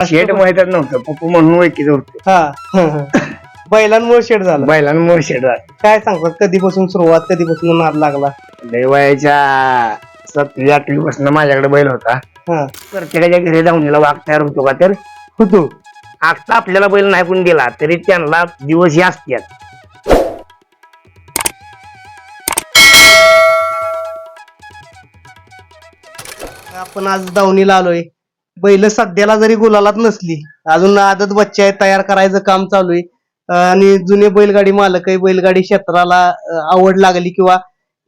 शेट माहितच नव्हतं. पप्पू म्हणून ओळखीत होतं. हा बैलांमुळे शेड झालं. बैलांमुळे शेट झालं. काय सांगतात? कधीपासून सुरुवात कधीपासून नाद लागला? लय वयाच्या सातवी आठवी पासून माझ्याकडे बैल होता. हा. प्रत्येकाच्या घरी जाऊन वाघ तयार होतो का तर? होतो. आता आपल्याला बैल नाही कोण दिला तरी त्यांना दिवस हे असतात. आपण आज दावणीला आलोय. बैल सध्याला जरी गुलालात नसली अजून आदत बच्चे आहे तयार करायचं काम चालू आहे. आणि जुने बैलगाडी मालक आहे बैलगाडी क्षेत्राला आवड लागली किंवा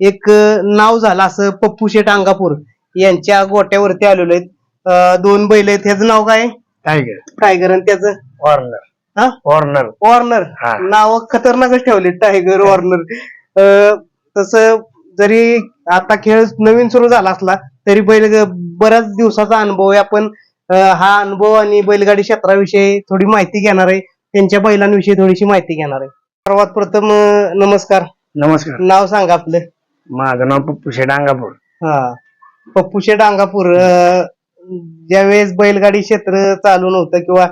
एक नाव झालं असं पप्पू शेठ अंगापूर यांच्या गोट्यावरती आलेलो आहेत. दोन बैल आहेत. ह्याचं नाव काय? टायगर. टायगर. आणि त्याचं? वॉर्नर. हा? वॉर्नर. वॉर्नर. नाव खतरनाकच ठेवले टायगर वॉर्नर. तसं जरी आता खेळ नवीन सुरू झाला असला तरी बैल बऱ्याच दिवसाचा अनुभव आहे. आपण हा अनुभव आणि बैलगाडी क्षेत्राविषयी थोडी माहिती घेणार आहे. त्यांच्या बैलांविषयी थोडीशी माहिती घेणार आहे. सर्वात प्रथम नमस्कार. नमस्कार. नाव सांगा आपलं. माझं नाव पप्पू शेट अंगापूर हा. पप्पू शेठ अंगापूर ज्यावेळेस बैलगाडी क्षेत्र चालू नव्हतं किंवा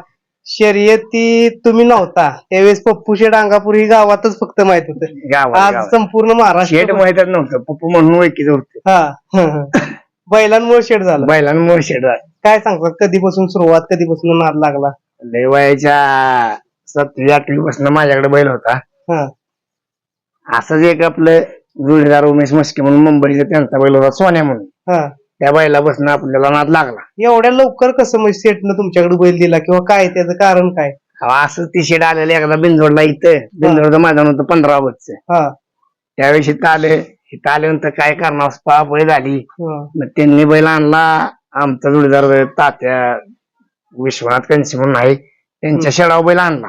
शर्यती तुम्ही नव्हता त्यावेळेस पप्पू शेठ अंगापूर ही गावातच फक्त माहीत होतं. गावात आज गावात. संपूर्ण महाराष्ट्र माहितच नव्हतं. पप्पू म्हणून ओळखीत होतं. हा. बैलांमुळे शेड झालं. बैलांमुळे शेट झालं. काय सांगतात? कधीपासून सुरुवात कधीपासून नाद लागला? लय वयाच्या सातवी आठवी पासून माझ्याकडे बैल होता. हा. असंच एक आपलं जोडीदार उमेश मस्के म्हणून मुंबईचा त्यांचा बैल होता सोन्या म्हणून. हा. त्या बैलापासून आपल्याला नाद लागला. एवढ्या लवकर कसं म्हणजे सेटनं तुमच्याकडे बैल दिला किंवा काय त्याचं कारण काय? अहो, असंच ती शेड आलेलं एकदा बिंदोडला इथं. बिंदोडचं मैदान होतं पंधरा ऑगस्टचं हा. त्यावेळेस इथं आले इथं आल्यानंतर काय करणार? पळापळी झाली हा, मग त्यांनी बैल आणला. आमचा जोडीदार तात्या विश्वनाथ कंशी म्हणून आहे. त्यांच्या शेडावर बैल आणला.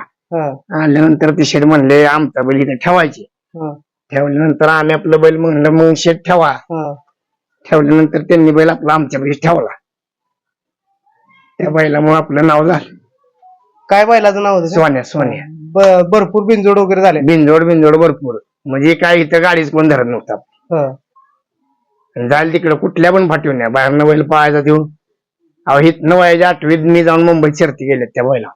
आणल्यानंतर ते शेड म्हणले आमचा बैल इथे ठेवायचे. ठेवल्यानंतर आम्ही आपलं बैल म्हणलं मग शेड ठेवा. ठेवल्यानंतर त्यांनी बैल आपला आमच्यापाशी ठेवला. त्या बैलामुळे आपलं नाव झालं. काय बैलाचं नाव होतं? सोन्या सोन्या. ब- भरपूर बिनजोड वगैरे झाले. बिनजोड बिनजोड भरपूर. म्हणजे काय इथं गाडीच कोण धरत नव्हता. जायला तिकडे कुठल्या पण फाटीवर नाही बाहेरनं बैल पळायचा देऊ अहो हिथनं वयाच्या आठवीत मी जाऊन मुंबईत शर्ती गेल्या त्या बैला.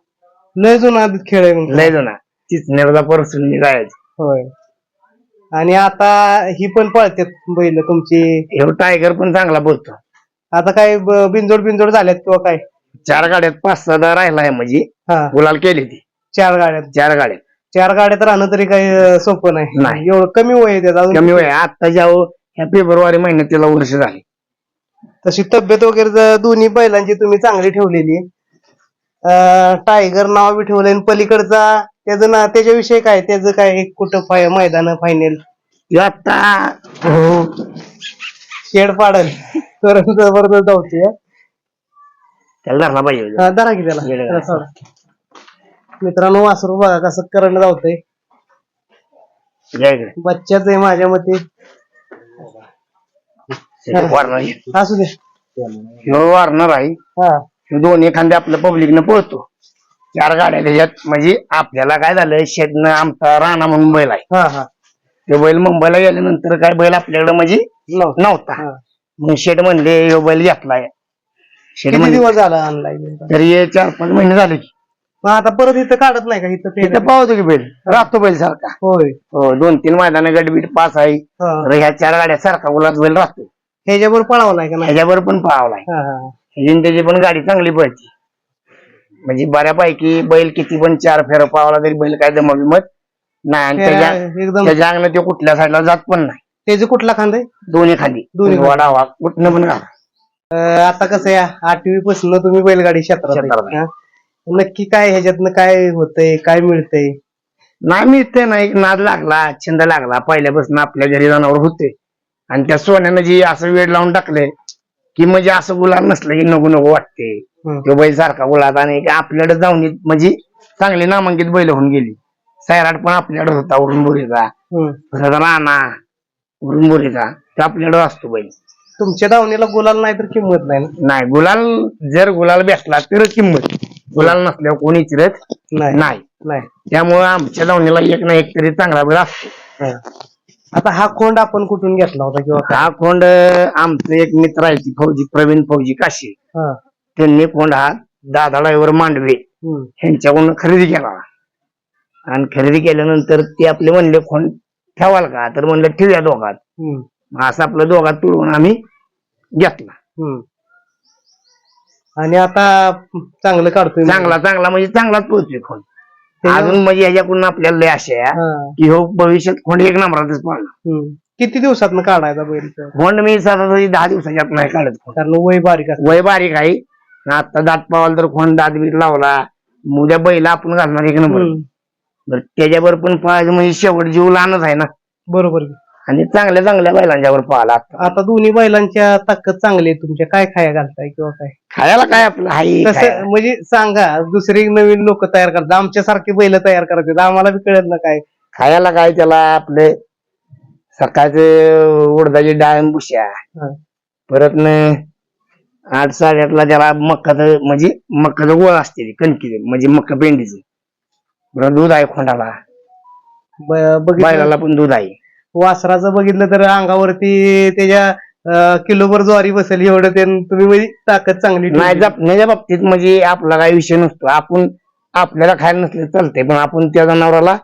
लय जुना आधीच खेळ आहे मग. लय जण चिचण्याला परसून मी जायचं. होय. आणि आता ही पण पळतात बैल तुमची. ह्यो टायगर पण चांगला बोलतो आता काय ब- बिनजोड बिनजोड झाल्यात किंवा काय? चार गाड्यात पाच सहा राहिलाय म्हणजे. हा. गुलाल केली ती. चार गाड्यात. चार गाड्यात. चार गाड्यात राहणं तरी काही सोपं नाही. नाही. एवढं कमी वय आहे त्याचं अजून. कमी वय आता जाऊ ह्या फेब्रुवारी महिन्यात त्याला वर्ष झाले. तशी तब्येत वगैरे जर दोन्ही बैलांची तुम्ही चांगली ठेवलेली. अं, टायगर नाव बी ठेवलंय आणि पलीकडचा त्याचं ना त्याच्याविषयी काय त्याचं काय कुठं फाय मैदान फायनल आता हो. शेड पाडल. तर जबरदस्त धावते हा. त्याला धरला पाहिजे. हा, धरा की त्याला. गेलं त्याला सोडा. मित्रांनो वासरू बघा कसं करंट धावतंय इकडे. बच्चाच आहे माझ्या मते. वारणार आहे. असू दे. ह्यो वारणार आहे. हा. ह्यो दोन एखाद्या आपल्या पब्लिकनं पळतो. चार गाड्या त्याच्यात. म्हणजे आपल्याला काय झालं शेतनं आमचा राणा म्हणून बैल आहे. हा हा. तो बैल मुंबईला गेल्यानंतर काय बैल आपल्याकडे म्हणजे नव्हतं. नव्हता. हा. मग शेट म्हणले ह्यो बैल घेतलाय. शेट किती म्हणले दिवस झाला तरी हे चार पाच महिने झाले की. मग आता परत इथं काढत नाही का इथं इथं? पाहतो की बैल राहतो बैल सारखा होय हो दोन तीन मैदान गडबीट पास आहे हा. तर ह्या चार गाड्या सारखा गुलाब बैल राहतो ह्याच्यावर पळावं नाही का नाही ह्याच्यावर पण पाहावलाय हा, हा. त्याची पण गाडी चांगली पळती म्हणजे बऱ्यापैकी बैल किती पण चार फेर पावला तरी बैल काय दमवी मत नाही आणि फेऱ्या त्याच्या एकदम त्याच्या अंगण ते कुठल्या साईडला जात पण नाही त्याचे कुठला खांदा आहे? दोन्ही खाली दोन्ही खाली. वाडावा कुठनं पण घाला अं, आता कसं आहे आठवी पासून तुम्ही बैलगाडी क्षेत्रात क्षेत्रात आहे. हा? नक्की काय ह्याच्यातनं काय होतंय काय मिळतंय? नाही मी ते नाही नाद लागला छंद लागला. पहिल्यापासून आपल्या घरी जनावर होते. आणि त्या सोन्यानं जी असं वेळ लावून टाकले की म्हणजे असं गुलाल नसलं की नको नको वाटते. हम्म. तो बैल सारखा गुलाब आणि आपल्याकडे जाऊन इत- म्हणजे चांगली नामांकित बैल होऊन गेली. सैराट पण आपल्याकडे होता उरुणबुरीचा हम्म. राणा उरुणबुरीचा तो आपल्याकडे असतो बैल. तुमच्या दावणीला गुलाल नाही तर किंमत नाही ना? नाही गुलाल जर गुलाल भेटला तरच किंमत. गुलाल नसल्यावर कोणी चिरत नाही नाही नाही त्यामुळे आमच्या दावणीला एक ना एक तरी चांगला बैल असतो. आता हा खोंड आपण कुठून घेतला होता किंवा काय? हा खोंड आमचं एक मित्र आहे ती फौजी प्रवीण फौजी काशी हा. त्यांनी खोंड हा दादा मांडवे हम्म. ह्यांच्याकडून खरेदी केला आणि खरेदी केल्यानंतर ते आपले म्हणले कोण ठेवाल का तर म्हणलं ठेवूया दोघात हम्म. असं आपलं दोघात तुळवून आम्ही घेतला हम्म. आणि आता चांगलं काढतोय चांगला चांगला म्हणजे चांगलाच पोहोचतोय खोंड त्याच्या- अजून म्हणजे ह्याच्याकडून आपल्याला लय आशा आहे हा. की हो भविष्यात खोंड एक नंबरातच हम्म. किती दिवसात काढायचा बैल तो? खोंड मी सरासरी दहा दिवसाच्यात नाही काढत खोंड कारण वय बारीक असतं वय बारीक आहे आता दात पावाल तर खोंड दात बीत लावला उद्या बैला आपण घालणार एक नंबर. बरं त्याच्यावर पण पाहायचं म्हणजे शेवट जीव लहानच आहे ना बरोबर आहे. आणि चांगल्या चांगल्या बैलांच्यावर पाहिला आता आता दोन्ही बैलांच्या ताकद चांगली आहे तुमच्या. काय खाया घालताय किंवा काय? खायला काय आपलं? हाय तसं खायला. म्हणजे सांगा दुसरी नवीन लोक तयार करतात. आमच्यासारखे बैल तयार करतात आम्हाला बी कळत ना काय. खायला काय त्याला आपले सकाळचे उडदाची डाळ हा. परत न आठ साडेआठला त्याला मक्काच म्हणजे मक्काचं गोळ असते कणकी म्हणजे मक्का पेंडीचं दूध आहे खोंडाला. ब- बघितलं? बैलाला पण दूध आहे. वासराचं बघितलं तर अंगावरती त्याच्या किलोभर ज्वारी बसेल एवढं ते तुम्ही म्हणजे ताकद चांगली. नाही जपण्याच्या बाबतीत म्हणजे आपला काही विषय नसतो. आपण आपल्याला खायला नसले चालते पण आपण त्या जनावराला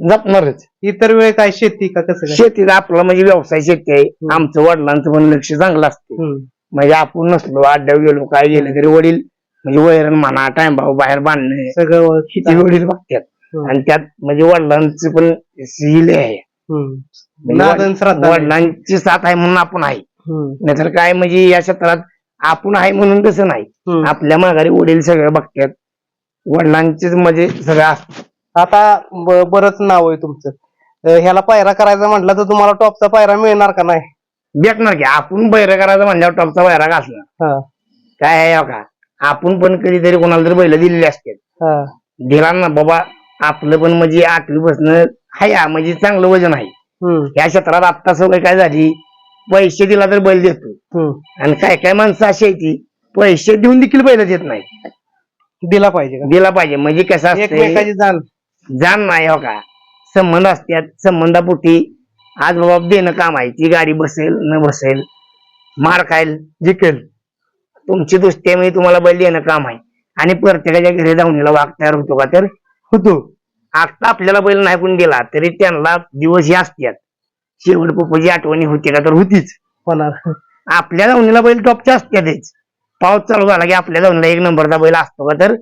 जपणारच. इतर वेळ काय शेती का कसं शेतीत आपला म्हणजे व्यवसाय शेती आहे. आमचं वडिलांचं पण लक्ष चांगलं असते. म्हणजे आपण नसलो अड्ड्यावर गेलो काय गेलं तरी वडील म्हणजे वैरण म्हणा टाइम भाऊ बाहेर बांधणे सगळं किती वडील बघतात. आणि त्यात म्हणजे वडिलांचं पण आहे. नादन वड- श्रद्धा. वडिलांची साथ आहे म्हणून आपण आहे. नाहीतर काय म्हणजे या क्षेत्रात आपण आहे म्हणून तसं नाही. आपल्या माघारी वडील सगळं बघतात वडिलांचेच म्हणजे सगळं असतं आता बरंच नाव आहे तुमचं ह्याला पायरा करायचा म्हटलं तर तुम्हाला टॉपचा पायरा मिळणार का नाही भेटणार की आपण बैर करायचं म्हणल्यावर टॉपचा बैरा घासला. काय आहे हो का आपण पण कधीतरी कोणाला तरी बैल दिलेले असते. दिला ना बाबा आपलं पण म्हणजे आठवी बसणं हाय म्हणजे चांगलं वजन आहे. या क्षेत्रात आत्ता सवय काय झाली? पैसे दिला तर बैल देतो. आणि काय काय माणसं अशी आहे ती पैसे देऊन देखील बैल देत नाही. दिला पाहिजे का? दिला पाहिजे. म्हणजे कसं असतं एकमेकाची जाण. जाण नाही हो का? संबंध असतात संबंधापोटी. आज बाबा देणं काम आहे ती गाडी बसेल न बसेल मार खाईल जिकेल. तुमची दोस्ती म्हणजे तुम्हाला बैल देणं काम आहे. आणि प्रत्येकाच्या घरी धावणीला वाघ तयार होतो का तर? होतो. आता आपल्याला बैल नाही कोण दिला तरी त्यांना दिवस हे असतात शेवट पप्पाची आठवणी होती का तर होतीच. होणार. आपल्या धावणीला बैल टॉपच्या असतातच पाऊस चालू झाला की आपल्या धावणीला एक नंबरचा बैल असतो का तर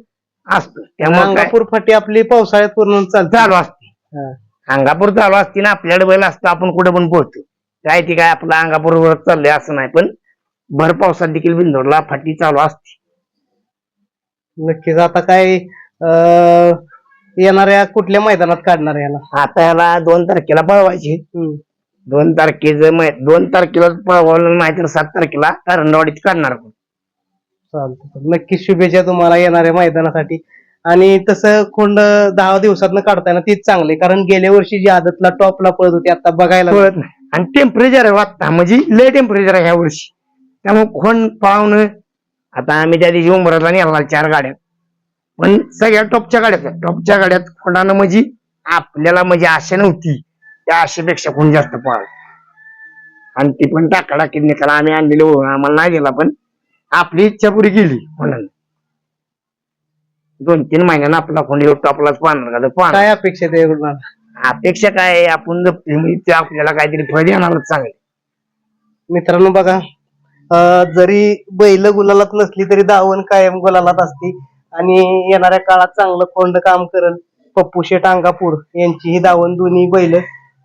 असतो. त्यामुळे अंगापूर फाटी आपली पावसाळ्यात पूर्ण चालते. चालू असते. हा. अंगापूर चालू असते ना आपल्याकडे बैल असतो आपण कुठे पण पोहोचतो. काय ती काय आपलं अंगापूर वर चाललंय असं नाही पण भर पावसात देखील बिंदोडला फाटी चालू असते. नक्कीच. आता काय अं, येणाऱ्या कुठल्या मैदानात काढणार याला? आता ह्याला दोन तारखेला पळवायची. हम्म. दोन तारखेचं मै- दोन तारखेला पळवलं नाही तर सात तारखेला करंडवाडीत काढणार आपण. चालतं नक्कीच शुभेच्छा तुम्हाला येणाऱ्या मैदानासाठी. आणि तसं खोंड दहा दिवसात काढताय ना तीच चांगली कारण गेल्या वर्षी जी आदतला टॉपला पळत होती आता बघायला कळत नाही. आणि टेम्परेचर आहे वाटता. म्हणजे लय टेम्परेचर आहे ह्या वर्षी. त्यामुळे खोन पाहुणं आता आम्ही त्या दिवशी उमरातला नेला चार गाड्या. पण सगळ्या टॉपच्या गाड्यात आहेत. टॉपच्या गाड्यात खोंडानं म्हणजे आपल्याला म्हणजे आशा नव्हती. त्या आशेपेक्षा कोण जास्त पळाल आणि ती पण टाका टाकीत निकाल आम्ही आणलेले आम्हाला नाही दिला पण आपली इच्छा पुरी केली खोंडानं दोन तीन महिन्यानं आपला खोंड टॉपलाच पाहणार का? काय अपेक्षा अपेक्षा काय? आपण जर म्हणजे ते आपल्याला काहीतरी फळ देणारच चांगले. मित्रांनो बघा जरी बैल गुलालात नसली तरी दावण कायम गुलालात असते. आणि येणाऱ्या काळात चांगलं कोंड काम करल. पप्पू शेट अंगापूर यांची ही दावण दोन्ही बैल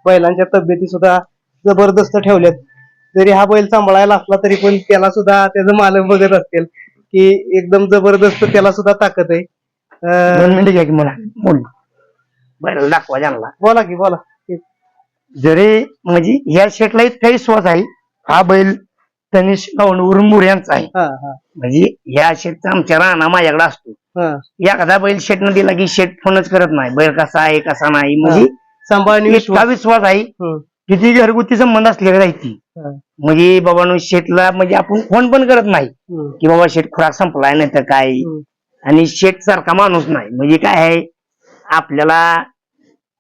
बैलांच्या तब्येती सुद्धा जबरदस्त ठेवल्यात. जरी हा बैल सांभाळायला असला तरी पण त्याला सुद्धा त्याचं मालक बघत असतील की एकदम जबरदस्त त्याला सुद्धा ताकद आहे. अं, दोन मिनिटं घ्या की मला. बोल. बरं दाखवा जानला बोला की बोला. जरी म्हणजे या शेटला इतका विश्वास आहे हा बैल तनिष गावंडवरून मुऱ्यांचा आहे. हा हा. म्हणजे या शेटचा आमच्या राणा माझ्याकडे असतो. एखादा बैल शेटनं दिला की शेट फोनच करत नाही. बैल कसा आहे कसा नाही म्हणजे सांभाळणी इतका विश्वास. आहे. किती घरगुती संबंध असले राहती म्हणजे बाबांनो शेटला म्हणजे आपण फोन पण करत नाही. की बाबा शेट खुराक संपलाय नाही तर काय. आणि शेठ सारखा माणूस नाही. म्हणजे काय आहे? आपल्याला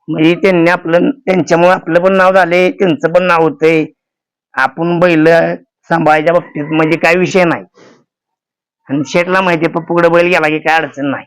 म्हणजे त्यांनी आपलं त्यांच्यामुळे आपलं पण नाव झाले त्यांचं पण नाव होतंय. आपण बैल सांभाळायच्या बाबतीत म्हणजे काय विषय नाही. आणि शेटला माहिती पप्पूकडे बैल गेला की काय अडचण नाही.